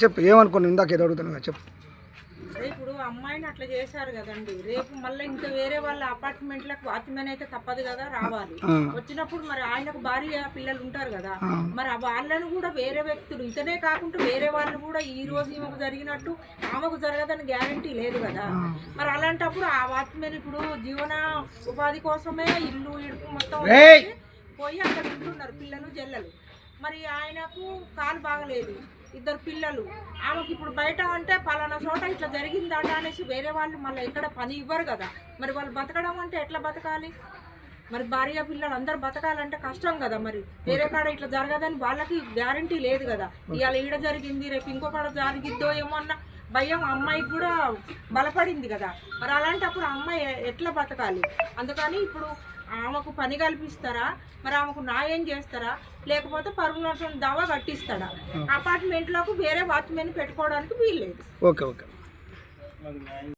చెప్పు ఏమనుకున్నావు? ఇందాక ఏదో అడుగుతున్నావు చెప్పు. ఇప్పుడు అమ్మాయిని అట్లా చేశారు కదండి. రేపు మళ్ళీ ఇంకా వేరే వాళ్ళ అపార్ట్మెంట్లకు వాచ్మెన్ అయితే తప్పదు కదా రావాలి. వచ్చినప్పుడు మరి ఆయనకు భార్య పిల్లలు ఉంటారు కదా. మరి ఆ వాళ్ళను కూడా వేరే వ్యక్తులు ఇతనే కాకుండా వేరే వాళ్ళు కూడా ఈ రోజు ఈమెకు జరిగినట్టు ఆమెకు జరగదని గ్యారంటీ లేదు కదా. మరి అలాంటప్పుడు ఆ వాచ్మెన్ ఇప్పుడు జీవన ఉపాధి కోసమే ఇల్లు ఇడుపు మొత్తం పోయి అక్కడ ఉంటున్నారు పిల్లలు జల్లలు. మరి ఆయనకు కాలు బాగలేదు. ఇద్దరు పిల్లలు. ఆమెకి ఇప్పుడు బయట అంటే పలానా చోట ఇట్లా జరిగిందట అనేసి వేరే వాళ్ళు మళ్ళీ ఎక్కడ పని ఇవ్వరు కదా. మరి వాళ్ళు బతకడం అంటే ఎట్లా బతకాలి? మరి భార్య పిల్లలు అందరు బతకాలంటే కష్టం కదా మరి. వేరే కాడ ఇట్లా జరగదని వాళ్ళకి గ్యారంటీ లేదు కదా. ఇవాళ ఈడ జరిగింది రేపు ఇంకో కాడ జరిగిద్దో ఏమో అన్న భయం అమ్మాయికి కూడా బలపడింది కదా. మరి అలాంటప్పుడు అమ్మాయి ఎట్లా బతకాలి? అందుకని ఇప్పుడు ఆమెకు పని కల్పిస్తారా? మరి ఆమెకు న్యాయం చేస్తారా? లేకపోతే పరుగుల దావా కట్టిస్తాడా? అపార్ట్మెంట్లకు వేరే వాచ్మెన్ పెట్టుకోవడానికి వీల్లేదు. Okay okay.